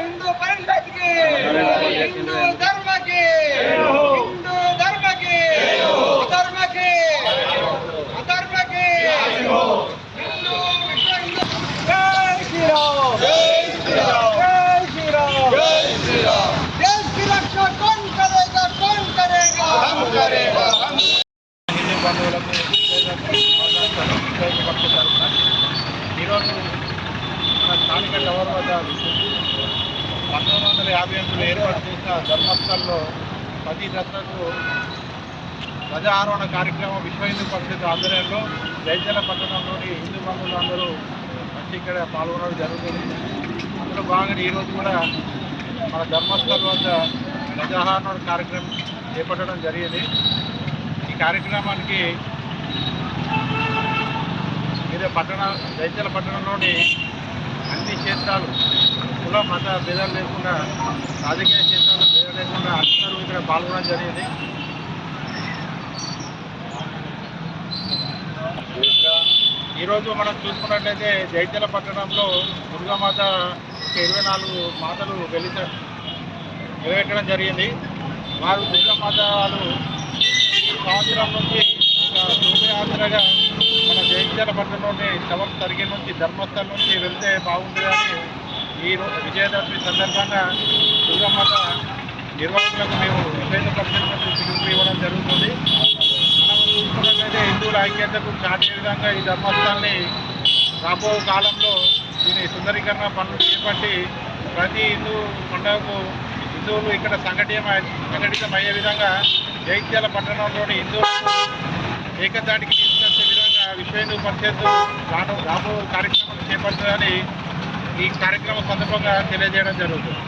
हिंदू परिषद की हिंदू धर्म की हिंदू धर्म की धर्म की धर्म की हिंदू विश्व हिंदू जय श्री राम जय श्री राम जय श्री राम जय श्री राम देश की रक्षा कौन करेगा कौन करेगा हम करेगा हम హిందూ బంధువులకు శుభాకాంక్షలు విశ్వపక్ష తరఫున ఈరోజు మన స్థానిక టవర్ వద్ద పంతొమ్మిది వందల యాభై ఎనిమిదిలో ఏర్పాటు చేసిన ధర్మస్థల్లో ప్రతి దసరకు ధ్వజ ఆరోహణ కార్యక్రమం విశ్వ హిందూ పరిషత్ ఆధ్వర్యంలో జైజల పట్టణంలోని హిందూ బంధువులు అందరూ వచ్చి ఇక్కడ పాల్గొనడం జరుగుతుంది. అందులో భాగంగా ఈరోజు కూడా మన ధర్మస్థల వద్ద ధ్వజారోహణ కార్యక్రమం చేపట్టడం జరిగింది. ఈ కార్యక్రమానికి ఇదే పట్టణ జైజల పట్టణంలోని అన్ని క్షేత్రాలు కుల మత భేదాలు లేకుండా రాజకీయ క్షేత్రాలు భేదాలు లేకుండా అందరూ ఇక్కడ పాల్గొనడం జరిగింది. ఈరోజు మనం చూసుకున్నట్లయితే జైత్యాల పట్టణంలో దుర్గామాత ఇరవై నాలుగు మాతలు వెలిస నిలబెట్టడం జరిగింది. వారు దుర్గామాత వాళ్ళు సంవత్సరం నుంచి ఒక శోభయాత్రగా మన జైత్యాల పట్టణంలోని శవం తరిగి నుంచి ధర్మస్థలం నుంచి వెళ్తే బాగుంటుందని ఈ విజయదశమి సందర్భంగా దుర్గమ్మత నిర్వాహకులకు మేము విభేద పరిషత్ పిలుపు ఇవ్వడం జరుగుతుంది. మనం చూసుకున్నట్లయితే హిందువుల ఐక్యతకు చాటే విధంగా ఈ ధర్మస్థాన్ని రాబో కాలంలో దీని సుందరీకరణ పనులు చేపట్టి ప్రతి హిందూ పండుగకు హిందువులు ఇక్కడ సంఘటితమై సంఘటితం అయ్యే విధంగా జైత్యాల పట్టణంలోని హిందువులకు ఏకతాటికి తీసుకొచ్చే విధంగా విశ్వ హిందూ పరిషత్ రాను రాబో కార్యక్రమం చేపడుతుందని ఈ కార్యక్రమం సందర్భంగా తెలియజేయడం జరుగుతుంది.